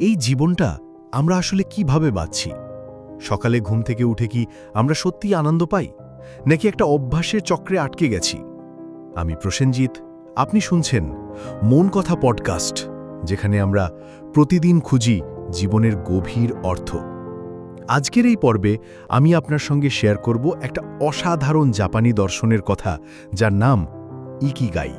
এই জীবনটা আমরা আসলে কীভাবে বাঁচছি? সকালে ঘুম থেকে উঠে কি আমরা সত্যিই আনন্দ পাই? নাকি একটা অভ্যাসের চক্রে আটকে গেছি? আমি প্রসেনজিৎ, আপনি শুনছেন মন কথা পডকাস্ট, যেখানে আমরা প্রতিদিন খুঁজি জীবনের গভীর অর্থ। আজকের এই পর্বে আমি আপনার সঙ্গে শেয়ার করব একটা অসাধারণ জাপানি দর্শনের কথা, যার নাম ইকিগাই।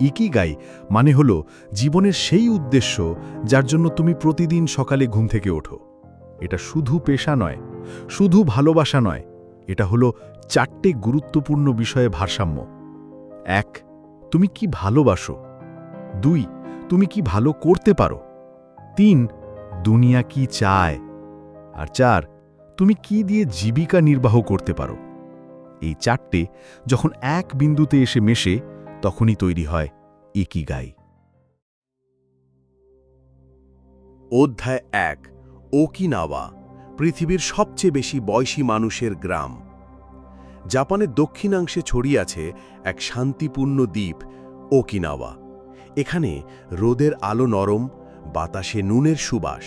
ইকিগাই মানে হল জীবনের সেই উদ্দেশ্য যার জন্য তুমি প্রতিদিন সকালে ঘুম থেকে ওঠো। এটা শুধু পেশা নয়, শুধু ভালোবাসা নয়, এটা হলো চারটে গুরুত্বপূর্ণ বিষয়ে ভারসাম্য। এক, তুমি কি ভালোবাসো? দুই, তুমি কি ভালো করতে পারো? তিন, দুনিয়া কি চায়? আর চার, তুমি কি দিয়ে জীবিকা নির্বাহ করতে পারো? এই চারটে যখন এক বিন্দুতে এসে মেশে, তখনই তৈরি হয় ইকিগাই। অধ্যায় এক, ওকিনাওয়া, পৃথিবীর সবচেয়ে বেশি বয়সী মানুষের গ্রাম। জাপানের দক্ষিণাংশে ছড়িয়ে আছে এক শান্তিপূর্ণ দ্বীপ, ওকিনাওয়া। এখানে রোদের আলো নরম, বাতাসে নুনের সুবাস,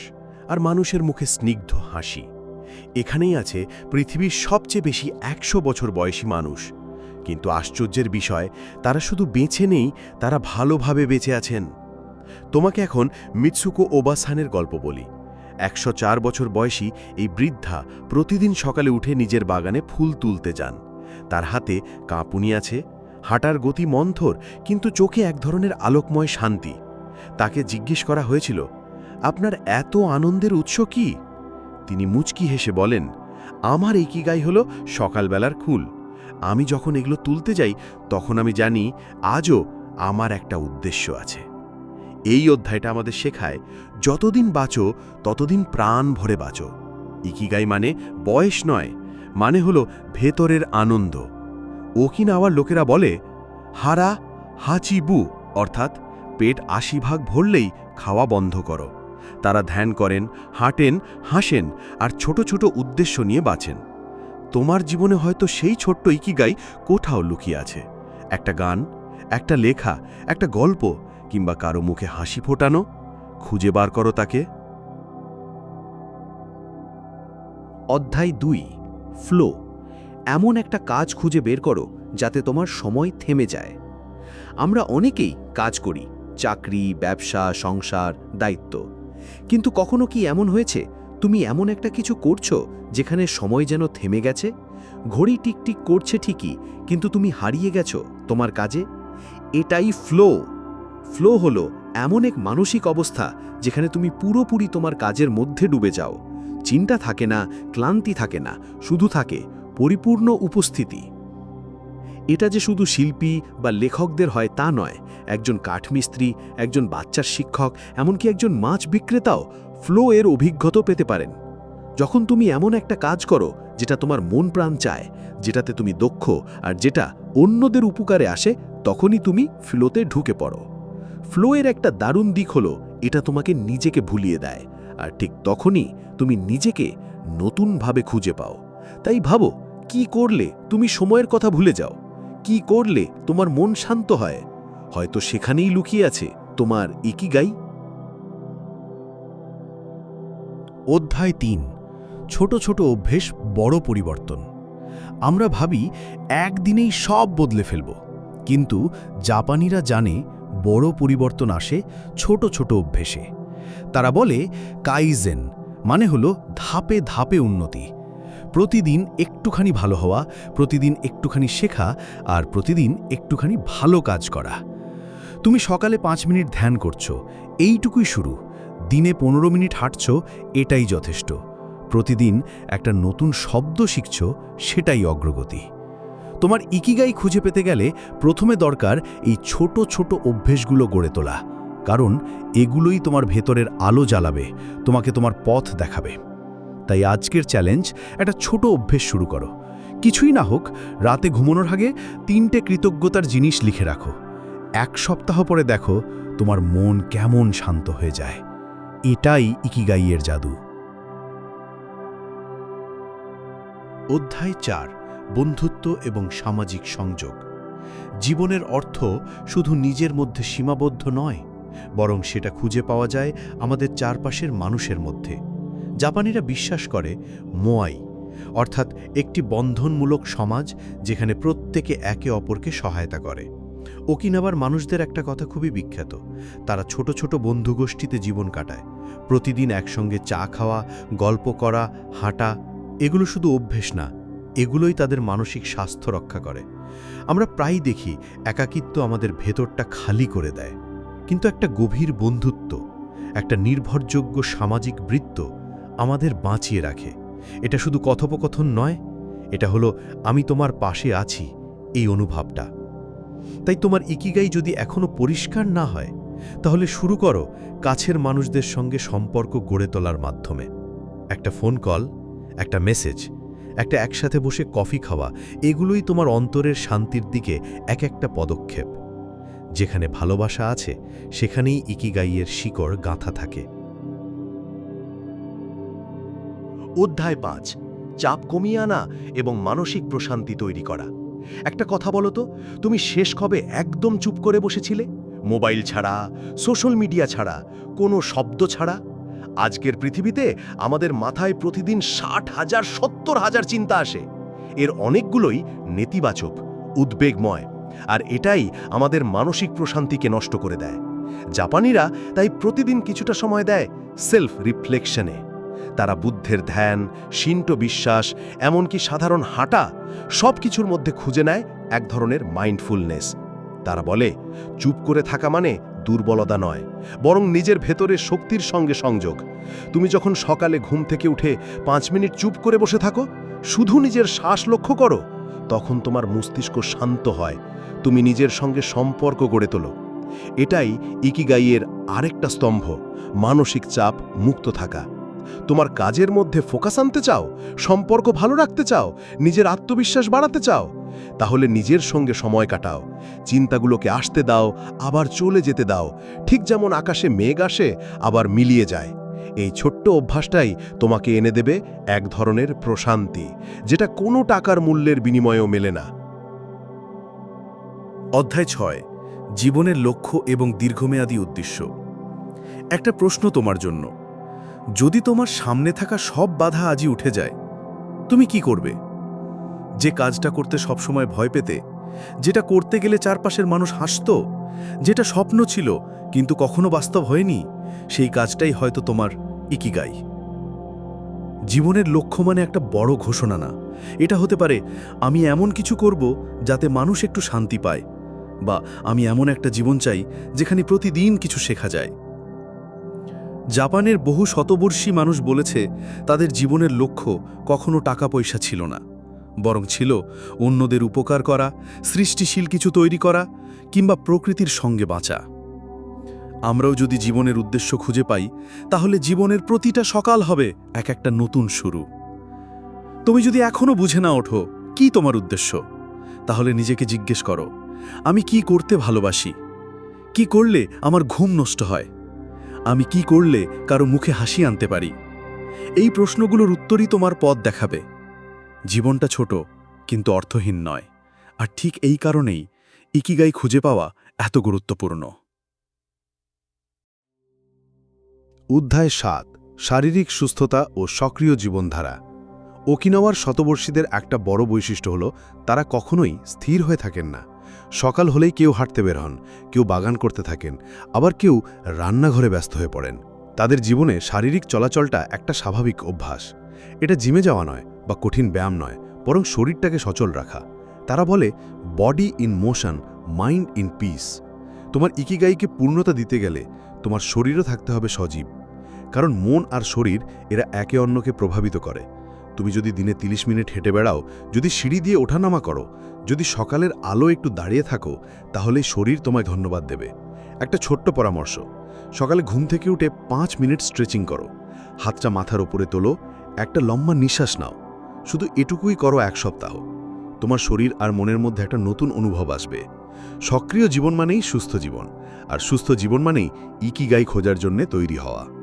আর মানুষের মুখে স্নিগ্ধ হাসি। এখানেই আছে পৃথিবীর সবচেয়ে বেশি একশো বছর বয়সী মানুষ কিন্তু আশ্চর্যের বিষয়, তারা শুধু বেঁচে নেই, তারা ভালোভাবে বেঁচে আছেন। তোমাকে এখন মিৎসুকো ওবাসানের গল্প বলি। একশো চার বছর বয়সী এই বৃদ্ধা প্রতিদিন সকালে উঠে নিজের বাগানে ফুল তুলতে যান। তার হাতে কাঁপুনি আছে, হাঁটার গতি মন্থর, কিন্তু চোখে এক ধরনের আলোকময় শান্তি। তাকে জিজ্ঞেস করা হয়েছিল, আপনার এত আনন্দের উৎস কি? তিনি মুচকি হেসে বলেন, আমার একিগাই হল সকালবেলার ফুল আমি যখন এগুলো তুলতে যাই, তখন আমি জানি আজও আমার একটা উদ্দেশ্য আছে। এই অধ্যায়টা আমাদের শেখায়, যতদিন বাঁচো, ততদিন প্রাণ ভরে বাঁচো। ইকিগাই মানে বয়স নয় মানে হলো ভেতরের আনন্দ। ওকিনাওয়ার লোকেরা বলে, হারা হাচিবু অর্থাৎ পেট আশি ভাগ ভরলেই খাওয়া বন্ধ করো। তারা ধ্যান করেন, হাঁটেন, হাসেন, আর ছোট ছোট উদ্দেশ্য নিয়ে বাঁচেন। তোমার জীবনে হয়তো সেই ছোট্ট ইকিগাই কোথাও লুকিয়ে আছে। একটা গান, একটা লেখা, একটা গল্প, কিংবা কারও মুখে হাসি ফোটানো, খুঁজে বার করো তাকে। অধ্যায় দুই, ফ্লো। এমন একটা কাজ খুঁজে বের করো, যাতে তোমার সময় থেমে যায়। আমরা অনেকেই কাজ করি, চাকরি, ব্যবসা, সংসার, দায়িত্ব। কিন্তু কখনো কি এমন হয়েছে তুমি এমন একটা কিছু করছ যেখানে সময় যেন থেমে গেছে? ঘড়ি টিকটিক করছে ঠিকই, কিন্তু তুমি হারিয়ে গেছো তোমার কাজে? এটাই ফ্লো ফ্লো হলো এমন এক মানসিক অবস্থা যেখানে তুমি পুরোপুরি তোমার কাজের মধ্যে ডুবে যাও। চিন্তা থাকে না, ক্লান্তি থাকে না, শুধু থাকে পরিপূর্ণ উপস্থিতি। এটা যে শুধু শিল্পী বা লেখকদের হয় তা নয়, একজন কাঠমিস্ত্রি, একজন বাচ্চার শিক্ষক, এমনকি একজন মাছ বিক্রেতাও ফ্লো এর অভিজ্ঞতা পেতে পারেন। যখন তুমি এমন একটা কাজ করো, যেটা তোমার মন প্রাণ চায়, যেটাতে তুমি দক্ষ আর যেটা অন্যদের উপকারে আসে, তখনই তুমি ফ্লোতে ঢুকে পড়ো। ফ্লো এর একটা দারুণ দিক হলো, এটা তোমাকে নিজেকে ভুলিয়ে দেয়, আর ঠিক তখনই তুমি নিজেকে নতুনভাবে খুঁজে পাও। তাই ভাবো, কি করলে তুমি সময়ের কথা ভুলে যাও? কি করলে তোমার মন শান্ত হয়? হয়তো সেখানেই লুকিয়ে আছে তোমার ইকিগাই অধ্যায় তিন, ছোট ছোট অভ্যেস বড় পরিবর্তন। আমরা ভাবি একদিনেই সব বদলে ফেলব, কিন্তু জাপানিরা জানে বড় পরিবর্তন আসে ছোট ছোট অভ্যেসে। তারা বলে কাইজেন মানে হলো ধাপে ধাপে উন্নতি। প্রতিদিন একটুখানি ভালো হওয়া, প্রতিদিন একটুখানি শেখা আর প্রতিদিন একটুখানি ভালো কাজ করা। তুমি সকালে পাঁচ মিনিট ধ্যান করছ, এইটুকুই শুরু। দিনে পনেরো মিনিট হাঁটছ, এটাই যথেষ্ট। প্রতিদিন একটা নতুন শব্দ শিখছ, সেটাই অগ্রগতি। তোমার ইকিগাই খুঁজে পেতে গেলে প্রথমে দরকার এই ছোট ছোট অভ্যেসগুলো গড়ে তোলা। কারণ এগুলোই তোমার ভেতরের আলো জ্বালাবে, তোমাকে তোমার পথ দেখাবে। তাই আজকের চ্যালেঞ্জ, একটা ছোট অভ্যেস শুরু করো। কিছুই না হোক, রাতে ঘুমানোর আগে তিনটে কৃতজ্ঞতার জিনিস লিখে রাখো। এক সপ্তাহ পরে দেখো তোমার মন কেমন শান্ত হয়ে যায়। এটাই ইকিগাইয়ের জাদু। অধ্যায় চার, বন্ধুত্ব এবং সামাজিক সংযোগ। জীবনের অর্থ শুধু নিজের মধ্যে সীমাবদ্ধ নয়, বরং সেটা খুঁজে পাওয়া যায় আমাদের চারপাশের মানুষের মধ্যে। জাপানিরা বিশ্বাস করে মোয়াই, অর্থাৎ একটি বন্ধনমূলক সমাজ যেখানে প্রত্যেকে একে অপরকে সহায়তা করে। ওকিনাবার মানুষদের একটা কথা খুবই বিখ্যাত। তারা ছোট ছোট বন্ধুগোষ্ঠীতে জীবন কাটায়। প্রতিদিন একসঙ্গে চা খাওয়া, গল্প করা, হাঁটা, এগুলো শুধু অভ্যেস না, এগুলোই তাদের মানসিক স্বাস্থ্য রক্ষা করে। আমরা প্রায় দেখি, একাকিত্ব আমাদের ভেতরটা খালি করে দেয়। কিন্তু একটা গভীর বন্ধুত্ব, একটা নির্ভরযোগ্য সামাজিক বৃত্ত আমাদের বাঁচিয়ে রাখে। এটা শুধু কথোপকথন নয়, এটা হলো, আমি তোমার পাশে আছি, এই অনুভবটা। তাই তোমার ইকিগাই যদি এখনও পরিষ্কার না হয়, তাহলে শুরু করো কাছের মানুষদের সঙ্গে সম্পর্ক গড়ে তোলার মাধ্যমে। একটা ফোন কল, একটা মেসেজ, একটা একসাথে বসে কফি খাওয়া, এগুলোই তোমার অন্তরের শান্তির দিকে এক একটা পদক্ষেপ। যেখানে ভালোবাসা আছে, সেখানেই ইকিগাইয়ের শিকড় গাঁথা থাকে। অধ্যায় পাঁচ, চাপ কমিয়ে আনা এবং মানসিক প্রশান্তি তৈরি করা। একটা কথা বলো তো, তুমি শেষ কবে একদম চুপ করে বসেছিলে? মোবাইল ছাড়া, সোশ্যাল মিডিয়া ছাড়া, কোনো শব্দ ছাড়া? আজকের পৃথিবীতে আমাদের মাথায় প্রতিদিন ষাট হাজার, সত্তর হাজার চিন্তা আসে। এর অনেকগুলোই নেতিবাচক, উদ্বেগময়, আর এটাই আমাদের মানসিক প্রশান্তিকে নষ্ট করে দেয়। জাপানিরা তাই প্রতিদিন কিছুটা সময় দেয় সেলফ রিফ্লেকশনে তারা বুদ্ধের ধ্যান শিন্টো বিশ্বাস, এমনকি সাধারণ হাঁটা সব কিছুর মধ্যে খুঁজে নেয় এক ধরনের মাইন্ডফুলনেস। তারা বলে, চুপ করে থাকা মানে দুর্বলতা নয়, বরং নিজের ভেতরে শক্তির সঙ্গে সংযোগ। তুমি যখন সকালে ঘুম থেকে উঠে পাঁচ মিনিট চুপ করে বসে থাকো, শুধু নিজের শ্বাস লক্ষ্য করো, তখন তোমার মস্তিষ্ক শান্ত হয়, তুমি নিজের সঙ্গে সম্পর্ক গড়ে তোলো। এটাই ইকিগাইয়ের আরেকটা স্তম্ভ, মানসিক চাপ মুক্ত থাকা। তোমার কাজের মধ্যে ফোকাস আনতে চাও? সম্পর্ক ভালো রাখতে চাও? নিজের আত্মবিশ্বাস বাড়াতে চাও? তাহলে নিজের সঙ্গে সময় কাটাও। চিন্তাগুলোকে আসতে দাও, আবার চলে যেতে দাও। ঠিক যেমন আকাশে মেঘ আসে, আবার মিলিয়ে যায়। এই ছোট্ট অভ্যাসটাই তোমাকে এনে দেবে এক ধরনের প্রশান্তি, যেটা কোনো টাকার মূল্যের বিনিময়েও মেলে না। অধ্যায় ছয়, জীবনের লক্ষ্য এবং দীর্ঘমেয়াদী উদ্দেশ্য। একটা প্রশ্ন তোমার জন্য। যদি তোমার সামনে থাকা সব বাধা আজই উঠে যায়, তুমি কি করবে? যে কাজটা করতে সবসময় ভয় পেতে, যেটা করতে গেলে চারপাশের মানুষ হাসত, যেটা স্বপ্ন ছিল কিন্তু কখনো বাস্তব হয়নি, সেই কাজটাই হয়তো তোমার ইকিগাই। জীবনের লক্ষ্য মানে একটা বড় ঘোষণা না। এটা হতে পারে, আমি এমন কিছু করব যাতে মানুষ একটু শান্তি পায়, বা আমি এমন একটা জীবন চাই যেখানে প্রতিদিন কিছু শেখা যায়। জাপানের বহু শতবর্ষী মানুষ বলেছে, তাদের জীবনের লক্ষ্য কখনো টাকা পয়সা ছিল না। বরং ছিল অন্যদের উপকার করা, সৃষ্টিশীল কিছু তৈরি করা, কিংবা প্রকৃতির সঙ্গে বাঁচা। আমরাও যদি জীবনের উদ্দেশ্য খুঁজে পাই, তাহলে জীবনের প্রতিটা সকাল হবে এক একটা নতুন শুরু। তুমি যদি এখনও বুঝে না ওঠো কি তোমার উদ্দেশ্য, তাহলে নিজেকে জিজ্ঞেস করো, আমি কি করতে ভালোবাসি? কি করলে আমার ঘুম নষ্ট হয়? আমি কি করলে কারও মুখে হাসি আনতে পারি? এই প্রশ্নগুলোর উত্তরই তোমার পথ দেখাবে। জীবনটা ছোট, কিন্তু অর্থহীন নয়। আর ঠিক এই কারণেই ইকিগাই খুঁজে পাওয়া এত গুরুত্বপূর্ণ। অধ্যায় সাত, শারীরিক সুস্থতা ও সক্রিয় জীবনধারা। ওকিনাওয়ার শতবর্ষীদের একটা বড় বৈশিষ্ট্য হল, তারা কখনোই স্থির হয়ে থাকেন না। সকাল হলেই কেউ হাঁটতে বের হন, কেউ বাগান করতে থাকেন, আবার কেউ রান্নাঘরে ব্যস্ত হয়ে পড়েন। তাদের জীবনে শারীরিক চলাচলটা একটা স্বাভাবিক অভ্যাস। এটা জিমে যাওয়া নয় বা কঠিন ব্যায়াম নয়, বরং শরীরটাকে সচল রাখা। তারা বলে body in motion mind in peace তোমার ইকিগাইকে পূর্ণতা দিতে গেলে তোমার শরীরও থাকতে হবে সজীব। কারণ মন আর শরীর এরা একে অন্যকে প্রভাবিত করে। তুমি যদি দিনে ৩০ মিনিট হেঁটে বেড়াও, যদি সিঁড়ি দিয়ে ওঠানামা করো, যদি সকালের আলো একটু দাঁড়িয়ে থাকো, তাহলে শরীর তোমায় ধন্যবাদ দেবে। একটা ছোট্ট পরামর্শ, সকালে ঘুম থেকে উঠে পাঁচ মিনিট স্ট্রেচিং করো, হাতটা মাথার ওপরে তোলো, একটা লম্বা নিঃশ্বাস নাও, শুধু এটুকুই করো এক সপ্তাহ। তোমার শরীর আর মনের মধ্যে একটা নতুন অনুভব আসবে। সক্রিয় জীবন মানেই সুস্থ জীবন, আর সুস্থ জীবন মানেই ইকিগাই খোঁজার জন্যে তৈরি হওয়া।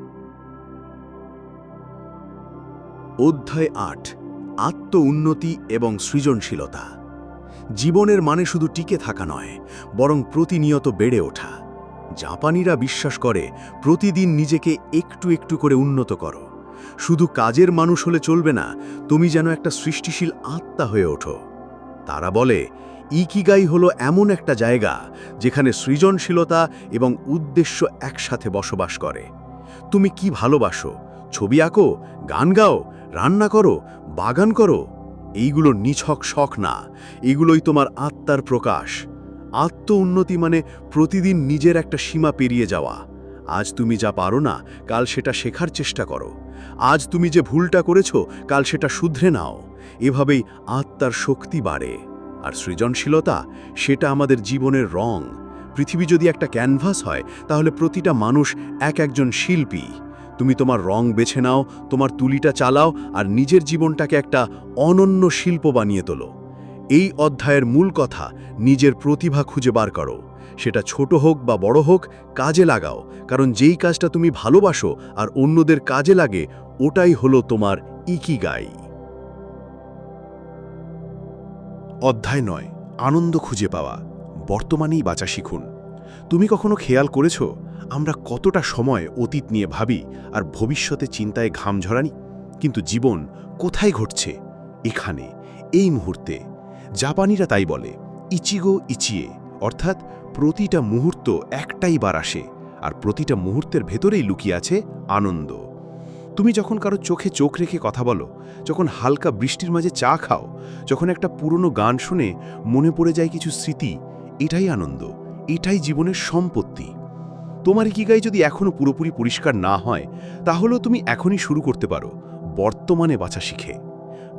অধ্যায় আট আত্ম উন্নতি এবং সৃজনশীলতা। জীবনের মানে শুধু টিকে থাকা নয়, বরং প্রতিনিয়ত বেড়ে ওঠা। জাপানিরা বিশ্বাস করে, প্রতিদিন নিজেকে একটু একটু করে উন্নত করো। শুধু কাজের মানুষ হলে চলবে না, তুমি যেন একটা সৃষ্টিশীল আত্মা হয়ে ওঠো। তারা বলে, ইকিগাই হলো এমন একটা জায়গা, যেখানে সৃজনশীলতা এবং উদ্দেশ্য একসাথে বসবাস করে। তুমি কি ভালোবাসো? ছবি আঁকো? গান গাও? রান্না করো, বাগান করো, এইগুলো নিছক শখ না, এগুলোই তোমার আত্মার প্রকাশ। আত্ম উন্নতি মানে প্রতিদিন নিজের একটা সীমা পেরিয়ে যাওয়া। আজ তুমি যা পারো না, কাল সেটা শেখার চেষ্টা করো। আজ তুমি যে ভুলটা করেছ, কাল সেটা শুধরে নাও। এভাবেই আত্মার শক্তি বাড়ে। আর সৃজনশীলতা, সেটা আমাদের জীবনের রং। পৃথিবী যদি একটা ক্যানভাস হয়, তাহলে প্রতিটা মানুষ এক একজন শিল্পী। তুমি তোমার রং বেছে নাও, তোমার তুলিটা চালাও আর নিজের জীবনটাকে একটা অনন্য শিল্প বানিয়ে তোলো। এই অধ্যায়ের মূল কথা, নিজের প্রতিভা খুঁজে বার করো। সেটা ছোট হোক বা বড় হোক, কাজে লাগাও। কারণ যেই কাজটা তুমি ভালোবাসো আর অন্যদের কাজে লাগে, ওটাই হলো তোমার ইকিগাই। অধ্যায় নয়, আনন্দ খুঁজে পাওয়া। বর্তমানেই বাঁচা শিখুন। তুমি কখনো খেয়াল করেছ? আমরা কতটা সময় অতীত নিয়ে ভাবি আর ভবিষ্যতে চিন্তায় ঘাম ঝরানি? কিন্তু জীবন কোথায় ঘটছে? এখানে, এই মুহূর্তে। জাপানিরা তাই বলে, ইচিগো ইচিয়ে। অর্থাৎ প্রতিটা মুহূর্ত একটাই বার আসে আর প্রতিটা মুহূর্তের ভেতরেই লুকিয়ে আছে আনন্দ। তুমি যখন কারও চোখে চোখ রেখে কথা বলো, যখন হালকা বৃষ্টির মাঝে চা খাও, যখন একটা পুরনো গান শুনে মনে পড়ে যায় কিছু স্মৃতি, এটাই আনন্দ, এটাই জীবনের সম্পত্তি। তোমার ইকিগাই যদি এখনও পুরোপুরি পরিষ্কার না হয়, তাহলেও তুমি এখনই শুরু করতে পারো। বর্তমানে বাঁচা শিখে।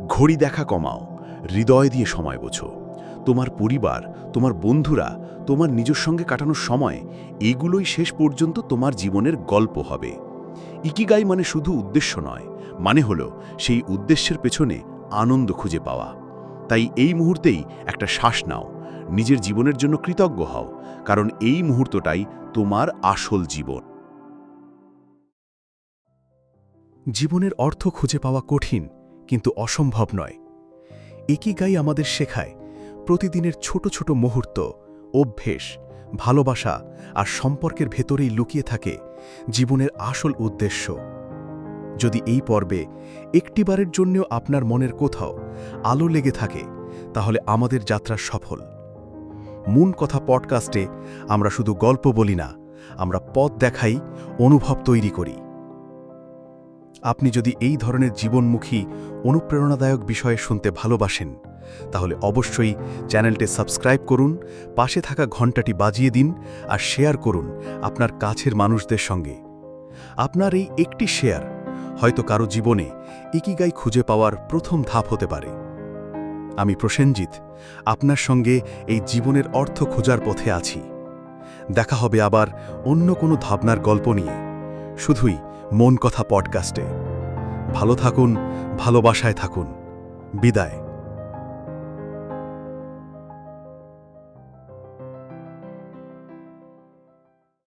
ঘড়ি দেখা কমাও। হৃদয় দিয়ে সময় বোঝো। তোমার পরিবার, তোমার বন্ধুরা, তোমার নিজের সঙ্গে কাটানোর সময়, এগুলোই শেষ পর্যন্ত তোমার জীবনের গল্প হবে। ইকিগাই মানে শুধু উদ্দেশ্য নয় মানে হলো সেই উদ্দেশ্যের পেছনে আনন্দ খুঁজে পাওয়া। তাই এই মুহূর্তেই একটা শ্বাস নাও। নিজের জীবনের জন্য কৃতজ্ঞ হও, কারণ এই মুহূর্তটাই তোমার আসল জীবন। জীবনের অর্থ খুঁজে পাওয়া কঠিন, কিন্তু অসম্ভব নয়। একই গাই আমাদের শেখায়, প্রতিদিনের ছোট ছোট মুহূর্ত, অভ্যেস, ভালোবাসা আর সম্পর্কের ভেতরেই লুকিয়ে থাকে জীবনের আসল উদ্দেশ্য। যদি এই পর্বে একটিবারের জন্যও আপনার মনের কোথাও আলো লেগে থাকে, তাহলে আমাদের যাত্রা সফল। মূল কথা পডকাস্টে আমরা শুধু গল্প বলি না, আমরা পথ দেখাই, অনুভব তৈরি করি। আপনি যদি এই ধরনের জীবনমুখী, অনুপ্রেরণাদায়ক বিষয়ে শুনতে ভালোবাসেন, তাহলে অবশ্যই চ্যানেলটি সাবস্ক্রাইব করুন, পাশে থাকা ঘণ্টাটি বাজিয়ে দিন আর শেয়ার করুন আপনার কাছের মানুষদের সঙ্গে। আপনার এই একটি শেয়ার হয়তো কারও জীবনে ইকিগাই খুঁজে পাওয়ার প্রথম ধাপ হতে পারে। আমি প্রসেনজিৎ, আপনার সঙ্গে এই জীবনের অর্থ খোঁজার পথে আছি। দেখা হবে আবার অন্য কোনো ধাবনার গল্প নিয়ে। শুধুই মন কথা পডকাস্টে। ভালো থাকুন, ভালোবাসায় থাকুন। বিদায়।